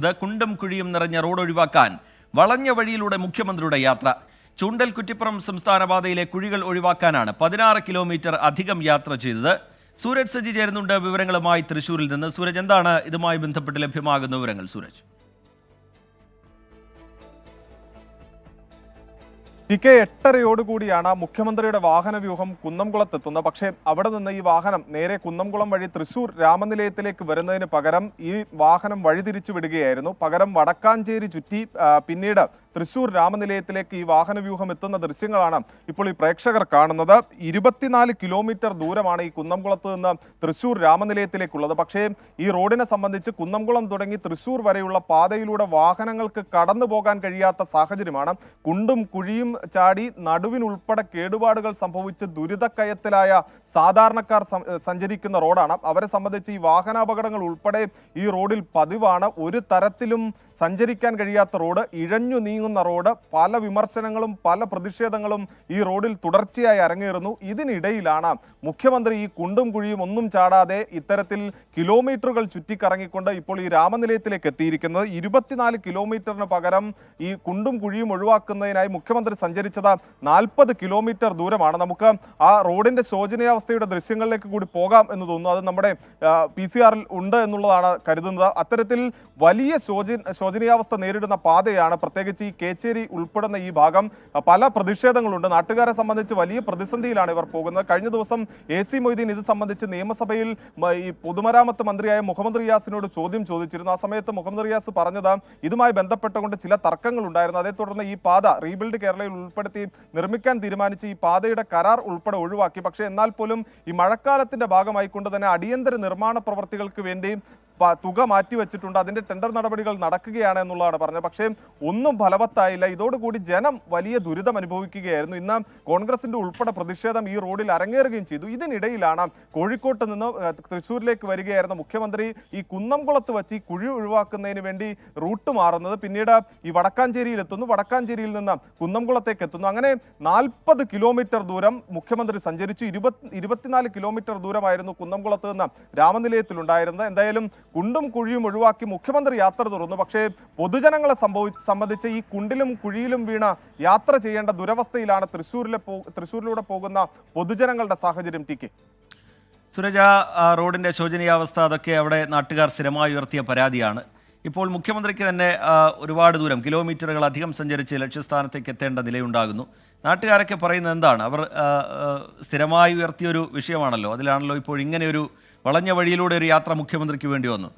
ഇത് കുണ്ടും കുഴിയും നിറഞ്ഞ റോഡ് ഒഴിവാക്കാൻ വളഞ്ഞ വഴിയിലൂടെ മുഖ്യമന്ത്രിയുടെ യാത്ര. ചൂണ്ടൽ കുറ്റിപ്പുറം സംസ്ഥാന പാതയിലെ കുഴികൾ ഒഴിവാക്കാനാണ് പതിനാറ് കിലോമീറ്റർ അധികം യാത്ര ചെയ്തത്. സൂരജ് സജി ചേരുന്നുണ്ട്. വിവരങ്ങളുമായി തൃശൂരിൽ നിന്ന്. സൂരജ് എന്താണ് ഇതുമായി ബന്ധപ്പെട്ട് ലഭ്യമാകുന്ന വിവരങ്ങൾ സൂരജ്? ടി കെ എട്ടരയോടുകൂടിയാണ് മുഖ്യമന്ത്രിയുടെ വാഹന വ്യൂഹം കുന്നംകുളത്തെത്തുന്നത്. പക്ഷേ അവിടെ നിന്ന് ഈ വാഹനം നേരെ കുന്നംകുളം വഴി തൃശൂർ രാമനിലയത്തിലേക്ക് വരുന്നതിന് പകരം ഈ വാഹനം വഴിതിരിച്ചു വിടുകയായിരുന്നു പകരം വടക്കാഞ്ചേരി ചുറ്റി പിന്നീട് തൃശൂർ രാമനിലയത്തിലേക്ക് ഈ വാഹനവ്യൂഹം എത്തുന്ന ദൃശ്യങ്ങളാണ് ഇപ്പോൾ ഈ പ്രേക്ഷകർ കാണുന്നത്. ഇരുപത്തിനാല് കിലോമീറ്റർ ദൂരമാണ് ഈ കുന്നംകുളത്ത് നിന്ന് തൃശൂർ രാമനിലയത്തിലേക്കുള്ളത്. പക്ഷേ ഈ റോഡിനെ സംബന്ധിച്ച് കുന്നംകുളം തുടങ്ങി തൃശൂർ വരെയുള്ള പാതയിലൂടെ വാഹനങ്ങൾക്ക് കടന്നു പോകാൻ കഴിയാത്ത സാഹചര്യമാണ്. കുണ്ടും കുഴിയും ചാടി നടുവിനുൾപ്പെടെ കേടുപാടുകൾ സംഭവിച്ച് ദുരിതക്കയത്തിലായ സാധാരണക്കാർ സഞ്ചരിക്കുന്ന റോഡാണ്. അവരെ സംബന്ധിച്ച് ഈ വാഹനാപകടങ്ങൾ ഉൾപ്പെടെ ഈ റോഡിൽ പതിവാണ്. ഒരു തരത്തിലും സഞ്ചരിക്കാൻ കഴിയാത്ത റോഡ് ഇഴഞ്ഞു നീങ്ങുന്ന റോഡ് പല വിമർശനങ്ങളും പല പ്രതിഷേധങ്ങളും ഈ റോഡിൽ തുടർച്ചയായി അരങ്ങേറുന്നു. ഇതിനിടയിലാണ് മുഖ്യമന്ത്രി ഈ കുണ്ടും കുഴിയും ഒന്നും ചാടാതെ ഇത്തരത്തിൽ കിലോമീറ്ററുകൾ ചുറ്റിക്കറങ്ങിക്കൊണ്ട് ഇപ്പോൾ ഈ രാമനിലയത്തിലേക്ക് എത്തിയിരിക്കുന്നത്. ഇരുപത്തിനാല് കിലോമീറ്ററിന് പകരം ഈ കുണ്ടും കുഴിയും ഒഴിവാക്കുന്നതിനായി മുഖ്യമന്ത്രി സഞ്ചരിച്ചത് നാൽപ്പത് കിലോമീറ്റർ ദൂരമാണ്. നമുക്ക് ആ റോഡിന്റെ ശോചനീയാവസ്ഥയുടെ ദൃശ്യങ്ങളിലേക്ക് കൂടി പോകാം എന്ന് തോന്നുന്നു. അത് നമ്മുടെ പി സി ആറിൽ ഉണ്ട് എന്നുള്ളതാണ് കരുതുന്നത്. അത്തരത്തിൽ വലിയ ശോചി ശോചനീയാവസ്ഥ നേരിടുന്ന പാതയാണ്. പ്രത്യേകിച്ച് ഈ കേച്ചേരി ഉൾപ്പെടുന്ന ഈ ഭാഗം പല പ്രതിഷേധങ്ങളുണ്ട്. നാട്ടുകാരെ സംബന്ധിച്ച് വലിയ പ്രതിസന്ധിയിലാണ് ഇവർ പോകുന്നത്. കഴിഞ്ഞ ദിവസം എ സി മൊയ്തീൻ ഇത് സംബന്ധിച്ച് നിയമസഭയിൽ ഈ പൊതുമരാമത്ത് മന്ത്രിയായ മുഹമ്മദ് റിയാസിനോട് ചോദ്യം ചോദിച്ചിരുന്നു. ആ സമയത്ത് മുഹമ്മദ് റിയാസ് പറഞ്ഞത് ഇതുമായി ബന്ധപ്പെട്ടുകൊണ്ട് ചില തർക്കങ്ങൾ ഉണ്ടായിരുന്നു അതേ തുടർന്ന് ഈ പാത റീബിൽഡ് കേരളയിൽ ഉൾപ്പെടുത്തി നിർമ്മിക്കാൻ തീരുമാനിച്ച് ഈ പാതയുടെ കരാർ ഉൾപ്പെടെ ഒഴിവാക്കി. പക്ഷേ എന്നാൽ പോലും ഈ മഴക്കാലത്തിന്റെ ഭാഗമായിക്കൊണ്ട് തന്നെ അടിയന്തര നിർമ്മാണ പ്രവർത്തികൾക്ക് വേണ്ടി തുക മാറ്റിവെച്ചിട്ടുണ്ട് അതിന്റെ ടെൻഡർ നടപടികൾ നടക്കുകയാണ് എന്നുള്ളതാണ് പറഞ്ഞത്. പക്ഷേ ഒന്നും ഫലവത്തായില്ല. ഇതോടുകൂടി ജനം വലിയ ദുരിതം അനുഭവിക്കുകയായിരുന്നു. ഇന്ന് കോൺഗ്രസിന്റെ ഉൾപ്പെടെ പ്രതിഷേധം ഈ റോഡിൽ അരങ്ങേറുകയും ചെയ്തു. ഇതിനിടയിലാണ് കോഴിക്കോട്ട് നിന്ന് തൃശൂരിലേക്ക് വരികയായിരുന്ന മുഖ്യമന്ത്രി ഈ കുന്നംകുളത്ത് വെച്ച് ഈ കുഴി ഒഴിവാക്കുന്നതിന് വേണ്ടി റൂട്ട് മാറുന്നത്. പിന്നീട് ഈ വടക്കാഞ്ചേരിയിൽ എത്തുന്നു. വടക്കാഞ്ചേരിയിൽ നിന്ന് കുന്നംകുളത്തേക്ക് എത്തുന്നു. അങ്ങനെ നാൽപ്പത് കിലോമീറ്റർ ദൂരം മുഖ്യമന്ത്രി സഞ്ചരിച്ചു. ഇരുപത്തി ഇരുപത്തിനാല് കിലോമീറ്റർ ദൂരമായിരുന്നു കുന്നംകുളത്ത് നിന്ന് രാമനിലയത്തിലുണ്ടായിരുന്നത്. എന്തായാലും കുണ്ടും കുഴിയും ഒഴിവാക്കി മുഖ്യമന്ത്രി യാത്ര തുറന്നു. പക്ഷേ പൊതുജനങ്ങളെ സംഭവി സംബന്ധിച്ച് ഈ കുണ്ടിലും കുഴിയിലും വീണ യാത്ര ചെയ്യേണ്ട ദുരവസ്ഥയിലാണ് തൃശ്ശൂരിലെ തൃശ്ശൂരിലൂടെ പോകുന്ന പൊതുജനങ്ങളുടെ സാഹചര്യം ടി കെ. സുരജ റോഡിന്റെ ശോചനീയാവസ്ഥ അതൊക്കെ അവിടെ നാട്ടുകാർ സ്ഥിരമായി ഉയർത്തിയ പരാതിയാണ്. ഇപ്പോൾ മുഖ്യമന്ത്രിക്ക് തന്നെ ഒരുപാട് ദൂരം കിലോമീറ്ററുകൾ അധികം സഞ്ചരിച്ച് ലക്ഷ്യസ്ഥാനത്തേക്ക് എത്തേണ്ട നിലയുണ്ടാകുന്നു. നാട്ടുകാരൊക്കെ പറയുന്നത് എന്താണ്? അവർ സ്ഥിരമായി ഉയർത്തിയൊരു വിഷയമാണല്ലോ. അതിലാണല്ലോ ഇപ്പോൾ ഇങ്ങനെയൊരു വളഞ്ഞ വഴിയിലൂടെ ഒരു യാത്ര മുഖ്യമന്ത്രിക്ക് വേണ്ടി വന്നു.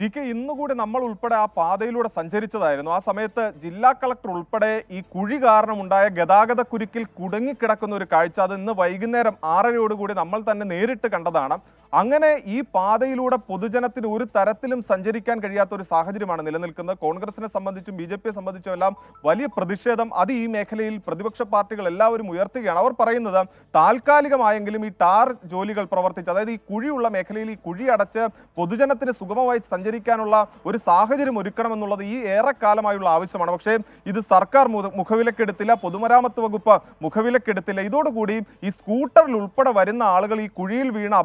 ടി കെ ഇന്നുകൂടി നമ്മൾ ഉൾപ്പെടെ ആ പാതയിലൂടെ സഞ്ചരിച്ചതായിരുന്നു. ആ സമയത്ത് ജില്ലാ കളക്ടർ ഉൾപ്പെടെ ഈ കുഴി കാരണമുണ്ടായ ഗതാഗത കുരുക്കിൽ കുടുങ്ങിക്കിടക്കുന്ന ഒരു കാഴ്ച അത് ഇന്ന് വൈകുന്നേരം ആറരയോടുകൂടി നമ്മൾ തന്നെ നേരിട്ട് കണ്ടതാണ്. അങ്ങനെ ഈ പാതയിലൂടെ പൊതുജനത്തിന് ഒരു തരത്തിലും സഞ്ചരിക്കാൻ കഴിയാത്ത ഒരു സാഹചര്യമാണ് നിലനിൽക്കുന്നത്. കോൺഗ്രസിനെ സംബന്ധിച്ചും ബി ജെ പിയെ സംബന്ധിച്ചും എല്ലാം വലിയ പ്രതിഷേധം. അത് ഈ മേഖലയിൽ പ്രതിപക്ഷ പാർട്ടികൾ എല്ലാവരും ഉയർത്തുകയാണ്. അവർ പറയുന്നത് താൽക്കാലികമായെങ്കിലും ഈ ടാർ ജോലികൾ പ്രവർത്തിച്ച് അതായത് ഈ കുഴിയുള്ള മേഖലയിൽ ഈ കുഴി അടച്ച് പൊതുജനത്തിന് സുഗമമായി സഞ്ചരിക്കാനുള്ള ഒരു സാഹചര്യം ഒരുക്കണമെന്നുള്ളത് ഈ ഏറെക്കാലമായുള്ള ആവശ്യമാണ്. പക്ഷേ ഇത് സർക്കാർ മുഖവിലക്കെടുത്തില്ല പൊതുമരാമത്ത് വകുപ്പ് മുഖവിലക്കെടുത്തില്ല. ഇതോടുകൂടി ഈ സ്കൂട്ടറിൽ ഉൾപ്പെടെ വരുന്ന ആളുകൾ ഈ കുഴിയിൽ വീണ്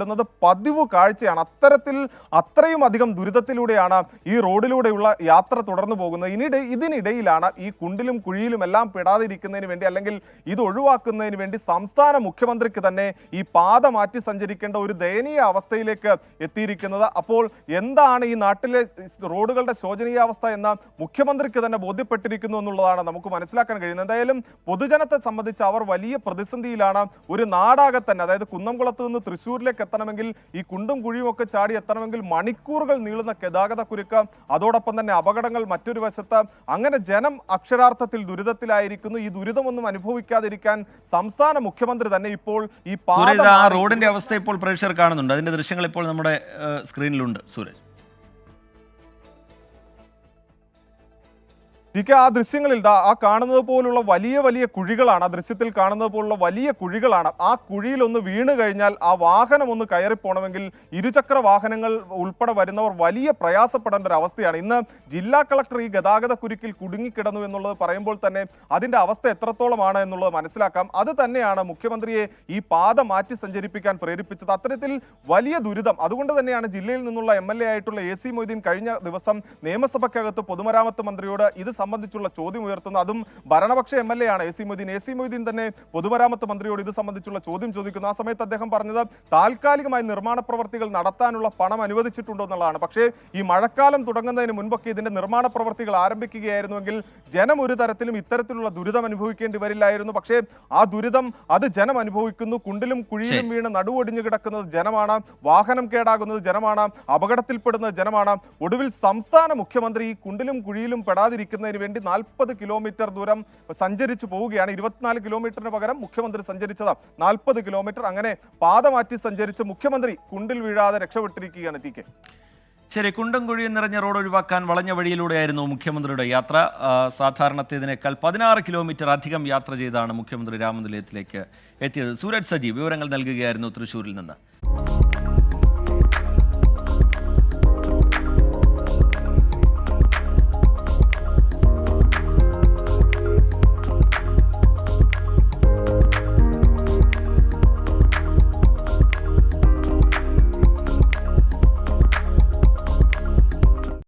അപകടത്തിൽപ്പെടുന്നത് പതിവ് കാഴ്ചയാണ്. അത്തരത്തിൽ അത്രയും അധികം ദുരിതത്തിലൂടെയാണ് ഈ റോഡിലൂടെയുള്ള യാത്ര തുടർന്നു പോകുന്നത്. ഇനിടെ ഇതിനിടയിലാണ് ഈ കുണ്ടിലും കുഴിയിലും എല്ലാം പെടാതിരിക്കുന്നതിന് വേണ്ടി അല്ലെങ്കിൽ ഇത് ഒഴിവാക്കുന്നതിന് വേണ്ടി സംസ്ഥാന മുഖ്യമന്ത്രിക്ക് തന്നെ ഈ പാത മാറ്റി സഞ്ചരിക്കേണ്ട ഒരു ദയനീയ അവസ്ഥയിലേക്ക് എത്തിയിരിക്കുന്നത്. അപ്പോൾ എന്താണ് ഈ നാട്ടിലെ റോഡുകളുടെ ശോചനീയാവസ്ഥ എന്ന് മുഖ്യമന്ത്രിക്ക് തന്നെ ബോധ്യപ്പെട്ടിരിക്കുന്നു എന്നുള്ളതാണ് നമുക്ക് മനസ്സിലാക്കാൻ കഴിയുന്നത്. എന്തായാലും പൊതുജനത്തെ സംബന്ധിച്ച് അവർ വലിയ പ്രതിസന്ധിയിലാണ് ഒരു നാടാകെ തന്നെ അതായത് കുന്നംകുളത്ത് നിന്ന് തൃശ്ശൂരിലേക്ക് എത്തണമെങ്കിൽ ഈ കുണ്ടും കുഴിയും ഒക്കെ ചാടി എത്തണമെങ്കിൽ മണിക്കൂറുകൾ നീളുന്ന ഗതാഗത കുരുക്ക് അതോടൊപ്പം തന്നെ അപകടങ്ങൾ മറ്റൊരു വശത്ത്. അങ്ങനെ ജനം അക്ഷരാർത്ഥത്തിൽ ദുരിതത്തിലായിരിക്കുന്നു. ഈ ദുരിതമൊന്നും അനുഭവിക്കാതിരിക്കാൻ സംസ്ഥാന മുഖ്യമന്ത്രി തന്നെ ഇപ്പോൾ ഈ റോഡിന്റെ അവസ്ഥ ഇപ്പോൾ പ്രേക്ഷകർ കാണുന്നുണ്ട്. അതിന്റെ ദൃശ്യങ്ങൾ ഇപ്പോൾ നമ്മുടെ സ്ക്രീനിലുണ്ട്. സൂരജ് ടി കെ ആ ദൃശ്യങ്ങളിൽ ആ കാണുന്നത് പോലുള്ള വലിയ വലിയ കുഴികളാണ് ആ ദൃശ്യത്തിൽ കാണുന്നത് പോലുള്ള വലിയ കുഴികളാണ്. ആ കുഴിയിൽ ഒന്ന് വീണ് കഴിഞ്ഞാൽ ആ വാഹനം ഒന്ന് കയറിപ്പോണമെങ്കിൽ ഇരുചക്ര വാഹനങ്ങൾ ഉൾപ്പെടെ വരുന്നവർ വലിയ പ്രയാസപ്പെടേണ്ട ഒരു അവസ്ഥയാണ്. ഇന്ന് ജില്ലാ കളക്ടർ ഈ ഗതാഗത കുരുക്കിൽ കുടുങ്ങിക്കിടന്നു എന്നുള്ളത് പറയുമ്പോൾ തന്നെ അതിന്റെ അവസ്ഥ എത്രത്തോളമാണ് എന്നുള്ളത് മനസ്സിലാക്കാം. അത് തന്നെയാണ് മുഖ്യമന്ത്രിയെ ഈ പാത മാറ്റി സഞ്ചരിപ്പിക്കാൻ പ്രേരിപ്പിച്ചത്. അത്തരത്തിൽ വലിയ ദുരിതം. അതുകൊണ്ട് തന്നെയാണ് ജില്ലയിൽ നിന്നുള്ള എ ആയിട്ടുള്ള എ സി മൊയ്തീൻ കഴിഞ്ഞ ദിവസം നിയമസഭയ്ക്കകത്ത് പൊതുമരാമത്ത് മന്ത്രിയോട് ഇത് സംബന്ധിച്ചുള്ള ചോദ്യം ഉയർത്തുന്നു. അതും ഭരണപക്ഷ എം എൽ എ ആണ്. A C Moideen A C Moideen തന്നെ പൊതുമരാമത്ത് മന്ത്രിയോട് ഇത് സംബന്ധിച്ചുള്ള ചോദ്യം ചോദിക്കുന്നു. ആ സമയത്ത് അദ്ദേഹം പറഞ്ഞത് താൽക്കാലികമായി നിർമ്മാണ പ്രവർത്തികൾ നടത്താനുള്ള പണം അനുവദിച്ചിട്ടുണ്ടോ എന്നുള്ളതാണ്. പക്ഷേ ഈ മഴക്കാലം തുടങ്ങുന്നതിന് മുൻപൊക്കെ ഇതിന്റെ നിർമ്മാണ പ്രവർത്തികൾ ആരംഭിക്കുകയായിരുന്നുവെങ്കിൽ ജനം ഒരു തരത്തിലും ഇത്തരത്തിലുള്ള ദുരിതം അനുഭവിക്കേണ്ടി വരില്ലായിരുന്നു. പക്ഷേ ആ ദുരിതം അത് ജനം അനുഭവിക്കുന്നു. കുണ്ടിലും കുഴിയിലും വീണ് നടുവൊടിഞ്ഞു കിടക്കുന്നത് ജനമാണ്. വാഹനം കേടാകുന്നത് ജനമാണ്. അപകടത്തിൽപ്പെടുന്നത് ജനമാണ്. ഒടുവിൽ സംസ്ഥാന മുഖ്യമന്ത്രി ഈ കുണ്ടിലും കുഴിയിലും പെടാതിരിക്കുന്നതിന് വേണ്ടി നാൽപ്പത് കിലോമീറ്റർ ദൂരം സഞ്ചരിച്ചു പോവുകയാണ്. ഇരുപത്തിനാല് കിലോമീറ്ററിന് പകരം മുഖ്യമന്ത്രി സഞ്ചരിച്ചതാ. നാൽപ്പത് കിലോമീറ്റർ അങ്ങനെ പാത മാറ്റി സഞ്ചരിച്ച് മുഖ്യമന്ത്രി കുണ്ടിൽ വീഴാതെ രക്ഷപ്പെട്ടിരിക്കുകയാണ് ടി കെ. ശരി കുണ്ടും കുഴിയും നിറഞ്ഞ റോഡ് ഒഴിവാക്കാൻ വളഞ്ഞ വഴിയിലൂടെയായിരുന്നു മുഖ്യമന്ത്രിയുടെ യാത്ര. സാധാരണത്തേതിനേക്കാൾ പതിനാറ് കിലോമീറ്റർ അധികം യാത്ര ചെയ്താണ് മുഖ്യമന്ത്രി രാമനിലയത്തിലേക്ക് എത്തിയത്. സൂരജ് സജീവ് വിവരങ്ങൾ നൽകുകയായിരുന്നു തൃശ്ശൂരിൽ നിന്ന്.